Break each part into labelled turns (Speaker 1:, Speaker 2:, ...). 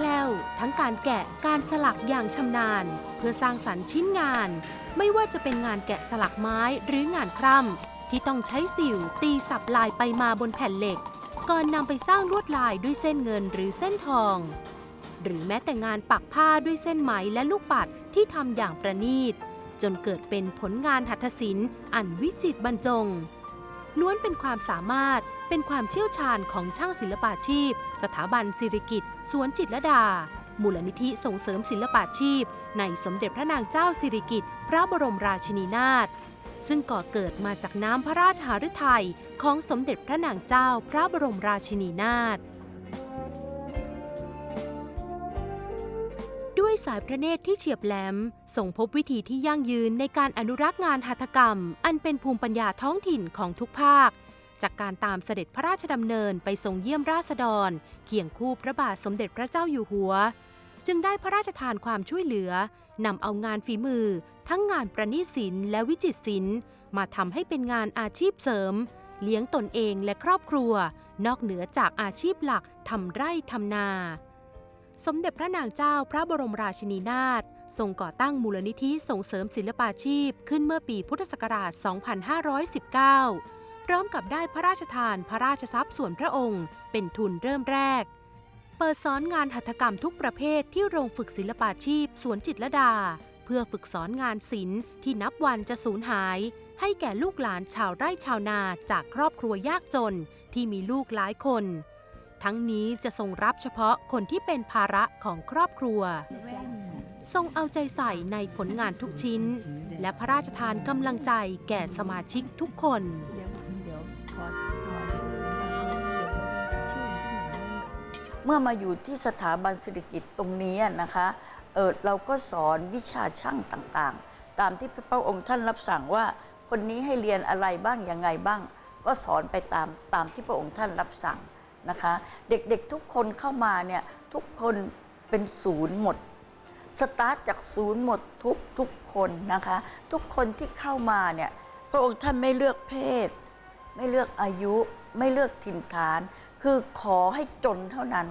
Speaker 1: คล่ว ทั้งการแกะการสลักอย่างชำนาญ เพื่อสร้างสรรค์ชิ้นงาน ไม่ว่าจะเป็นงานแกะสลักไม้หรืองานคร่ำที่ต้องใช้สิวตีสับลายไปมาบนแผ่นเหล็ก ก่อนนำไปสร้างลวดลายด้วยเส้นเงินหรือเส้นทอง หรือแม้แต่งานปักผ้าด้วยเส้นไหมและลูกปัดที่ทำอย่างประณีตจนเกิดเป็นผลงานหัตถศิลป์อันวิจิตรบรรจง ล้วนเป็นความสามารถเป็นความเชี่ยวชาญของช่างศิลปาชีพ สถาบันสิริกิตสวนจิตรดา มูลนิธิส่งเสริมศิลปาชีพ ในสมเด็จพระนางเจ้าสิริกิติ์พระบรมราชินีนาถซึ่งก่อเกิดมาจากน้ำพระราชหฤทัยของสมเด็จพระนางเจ้าพระบรมราชินีนาถ สายพระเนตรที่เฉียบแหลมส่งพบวิธีที่ยั่งยืนในการอนุรักษ์งานหัตถกรรม อันเป็นภูมิปัญญาท้องถิ่นของทุกภาค จากการตามเสด็จพระราชดำเนินไปทรงเยี่ยมราษฎร เคียงคู่พระบาทสมเด็จพระเจ้าอยู่หัว จึงได้พระราชทานความช่วยเหลือนำเอางานฝีมือ ทั้งงานประณีตศิลป์และวิจิตรศิลป์มาทำให้เป็นงานอาชีพเสริม เลี้ยงตนเองและครอบครัว นอกเหนือจากอาชีพหลักทำไร่ทำนา สมเด็จพระนางเจ้าพระบรมราชินีนาถทรงก่อตั้งมูลนิธิส่งเสริมศิลปาชีพขึ้นเมื่อปีพุทธศักราช 2519 พร้อมกับได้พระราชทานพระราชทรัพย์ส่วนพระองค์ เป็นทุนเริ่มแรก เปิดสอนงานหัตถกรรมทุกประเภทที่โรงฝึกศิลปาชีพสวนจิตรดา เพื่อฝึกสอนงานศิลป์ที่นับวันจะสูญหาย ให้แก่ลูกหลานชาวไร่ชาวนาจากครอบครัวยากจนที่มีลูกหลายคน ทั้งนี้จะทรงรับเฉพาะคนที่เป็นภาระของครอบครัว ทรงเอาใจใส่ในผลงานทุกชิ้น และพระราชทานกำลังใจแก่สมาชิกทุกคน
Speaker 2: เมื่
Speaker 3: อมาอยู่ที่สถาบันเศิริกิตตรงนี้นะคะเออเราก็สอนวิชาช่างต่างๆ ตามที่พระองค์ท่านรับสั่งว่า คนนี้ให้เรียนอะไรบ้างยังไงบ้าง ก็สอนไปตามตามที่พระองค์ท่านรับสั่ง นะคะ เด็กๆทุกคนเข้ามาเนี่ยทุกคนเป็นศูนย์หมดสตาร์ทจากศูนย์หมดทุกทุกคนนะคะ ทุกคนที่เข้ามาเนี่ยพระองค์ท่านไม่เลือกเพศ ไม่เลือกอายุไม่เลือกถิ่นฐาน คือขอให้จนเท่านั้น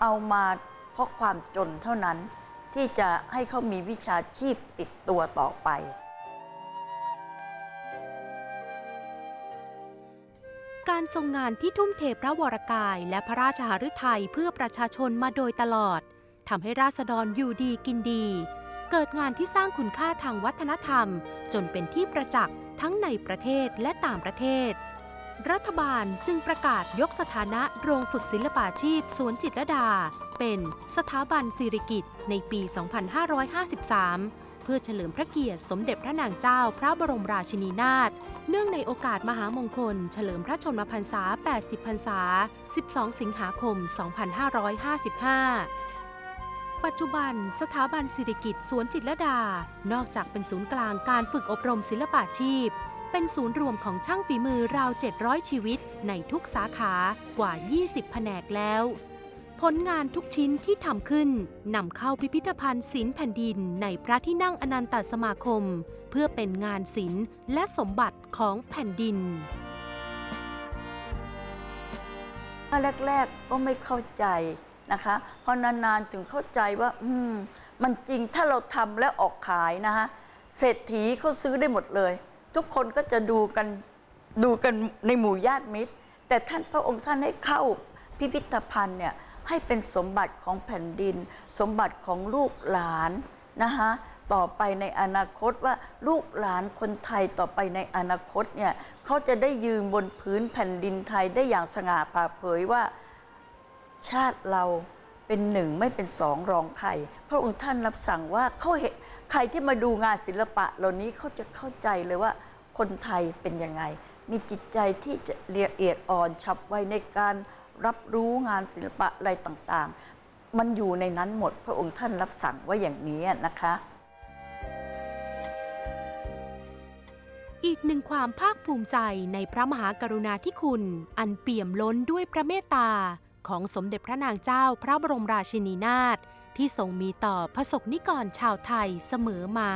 Speaker 3: เอามาเพราะความจนเท่านั้น ที่จะให้เขามีวิชาชีพติดตัวต่อไป
Speaker 1: การทรงงานที่ทุ่มเทพระวรกายและพระราชหฤทัยเพื่อประชาชนมาโดยตลอดทำให้ราษฎรอยู่ดีกินดี เกิดงานที่สร้างคุณค่าทางวัฒนธรรม จนเป็นที่ประจักษ์ทั้งในประเทศและต่างประเทศ รัฐบาลจึงประกาศยกสถานะโรงฝึกศิลปาชีพสวนจิตรดา เป็นสถาบันสิริกิตในปี 2553 เพื่อเฉลิมพระเกียรติสมเด็จพระนางเจ้าพระบรมราชินีนาถ เนื่องในโอกาสมหามงคล เฉลิมพระชนมพรรษา 80 พรรษา 12 สิงหาคม 2555ปัจจุบันสถาบันสิริกิตสวนจิตรดา นอกจากเป็นศูนย์กลางการฝึกอบรมศิลปาชีพ เป็นศูนย์รวมของช่างฝีมือราว 700 ชีวิตในทุกสาขากว่า 20 แผนกแล้ว ผลงานทุกชิ้นที่ทำขึ้นนำเข้าพิพิธภัณฑ์ศิลป์แผ่นดินในพระที่นั่งอนันตสมาคม เพื่อเป็นงานศิลป์และสมบัติของแผ่นดิน
Speaker 3: แรกๆก็ไม่เข้าใจนะคะพอนานๆถึงเข้าใจว่า อืม มันจริงถ้าเราทำแล้วออกขายนะคะเศรษฐีเขาซื้อได้หมดเลย ทุกคนก็จะดูกันดูกันในหมู่ญาติมิตร แต่ท่านพระองค์ท่านให้เข้าพิพิธภัณฑ์เนี่ย ให้เป็นสมบัติของแผ่นดิน สมบัติของลูกหลานนะคะต่อไปในอนาคตว่าลูกหลานคนไทยต่อไปในอนาคตเนี่ยเขาจะได้ยืนบนพื้นแผ่นดินไทยได้อย่างสง่าผ่าเผยว่าชาติเราเป็นหนึ่งไม่เป็นสองรองใครพระองค์ท่านรับสั่งว่าเขาเห็นใครที่มาดูงานศิลปะเหล่านี้เขาจะเข้าใจเลยว่าคนไทยเป็นยังไง มีจิตใจที่จะละเอียดอ่อนฉับไวในการ รับรู้งานศิลปะอะไรต่างๆ มันอยู่ในนั้นหมดพระองค์ท่านรับสั่งว่าอย่างนี้นะคะ
Speaker 1: อีกหนึ่งความภาคภูมิใจในพระมหากรุณาธิคุณ อันเปี่ยมล้นด้วยพระเมตตา ของสมเด็จพระนางเจ้าพระบรมราชินีนาถที่ทรงมีต่อพระสกนิกรชาวไทยเสมอมา